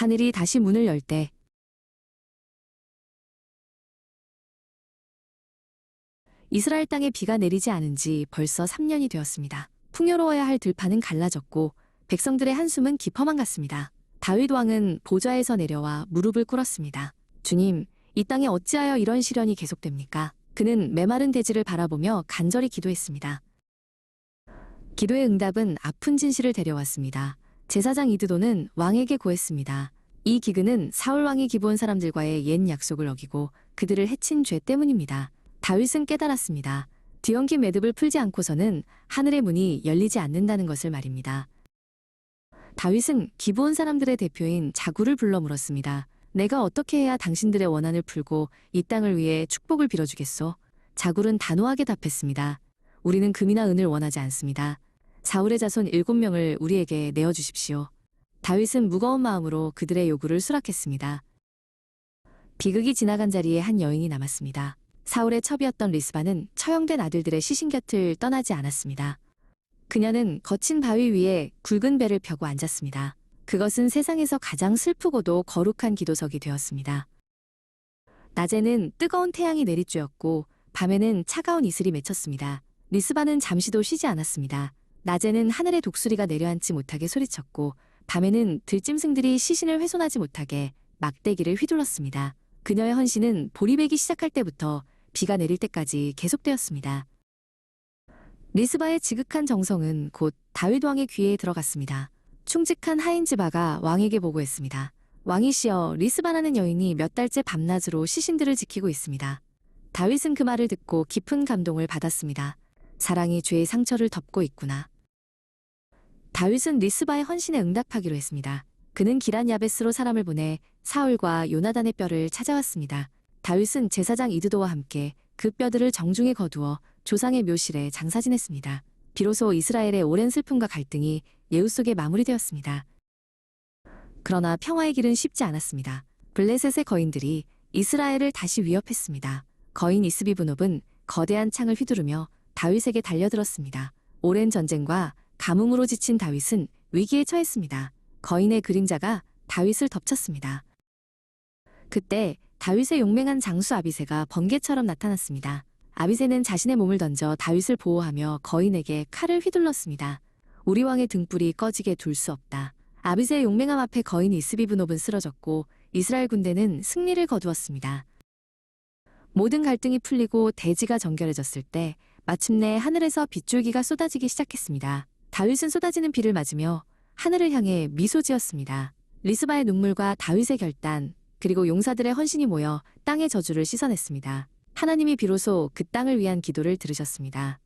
하늘이 다시 문을 열 때 이스라엘 땅에 비가 내리지 않은 지 벌써 3년이 되었습니다. 풍요로워야 할 들판은 갈라졌고 백성들의 한숨은 깊어만 갔습니다. 다윗 왕은 보좌에서 내려와 무릎을 꿇었습니다. 주님, 이 땅에 어찌하여 이런 시련이 계속됩니까? 그는 메마른 대지를 바라보며 간절히 기도했습니다. 기도의 응답은 아픈 진실을 데려왔습니다. 제사장 이드도는 왕에게 고했습니다. 이 기근은 사울 왕이 기부한 사람들과의 옛 약속을 어기고 그들을 해친 죄 때문입니다. 다윗은 깨달았습니다. 뒤엉킨 매듭을 풀지 않고서는 하늘의 문이 열리지 않는다는 것을 말입니다. 다윗은 기부온 사람들의 대표인 자구를 불러 물었습니다. 내가 어떻게 해야 당신들의 원한을 풀고 이 땅을 위해 축복을 빌어주겠소? 자굴은 단호하게 답했습니다. 우리는 금이나 은을 원하지 않습니다. 사울의 자손 일곱 명을 우리에게 내어 주십시오. 다윗은 무거운 마음으로 그들의 요구를 수락했습니다. 비극이 지나간 자리에 한 여인이 남았습니다. 사울의 첩이었던 리스바는 처형된 아들들의 시신 곁을 떠나지 않았습니다. 그녀는 거친 바위 위에 굵은 배를 펴고 앉았습니다. 그것은 세상에서 가장 슬프고도 거룩한 기도석이 되었습니다. 낮에는 뜨거운 태양이 내리쬐었고 밤에는 차가운 이슬이 맺혔습니다. 리스바는 잠시도 쉬지 않았습니다. 낮에는 하늘의 독수리가 내려앉지 못하게 소리쳤고 밤에는 들짐승들이 시신을 훼손하지 못하게 막대기를 휘둘렀습니다. 그녀의 헌신은 보리배기 시작할 때부터 비가 내릴 때까지 계속되었습니다. 리스바의 지극한 정성은 곧 다윗 왕의 귀에 들어갔습니다. 충직한 하인즈바가 왕에게 보고했습니다. 왕이시여 리스바라는 여인이 몇 달째 밤낮으로 시신들을 지키고 있습니다. 다윗은 그 말을 듣고 깊은 감동을 받았습니다. 사랑이 죄의 상처를 덮고 있구나. 다윗은 리스바의 헌신에 응답하기로 했습니다. 그는 기란 야베스로 사람을 보내 사울과 요나단의 뼈를 찾아왔습니다. 다윗은 제사장 이드도와 함께 그 뼈들을 정중히 거두어 조상의 묘실에 장사 지냈습니다. 비로소 이스라엘의 오랜 슬픔과 갈등이 예후 속에 마무리되었습니다. 그러나 평화의 길은 쉽지 않았습니다. 블레셋의 거인들이 이스라엘을 다시 위협했습니다. 거인 이스비브놉은 거대한 창을 휘두르며 다윗에게 달려들었습니다. 오랜 전쟁과 가뭄으로 지친 다윗은 위기에 처했습니다. 거인의 그림자가 다윗을 덮쳤습니다. 그때 다윗의 용맹한 장수 아비세가 번개처럼 나타났습니다. 아비세는 자신의 몸을 던져 다윗을 보호하며 거인에게 칼을 휘둘렀습니다. 우리 왕의 등불이 꺼지게 둘 수 없다. 아비세의 용맹함 앞에 거인 이스비브놉은 쓰러졌고 이스라엘 군대는 승리를 거두었습니다. 모든 갈등이 풀리고 대지가 정결해졌을 때 마침내 하늘에서 빗줄기가 쏟아지기 시작했습니다. 다윗은 쏟아지는 비를 맞으며 하늘을 향해 미소 지었습니다. 리스바의 눈물과 다윗의 결단, 그리고 용사들의 헌신이 모여 땅의 저주를 씻어냈습니다. 하나님이 비로소 그 땅을 위한 기도를 들으셨습니다.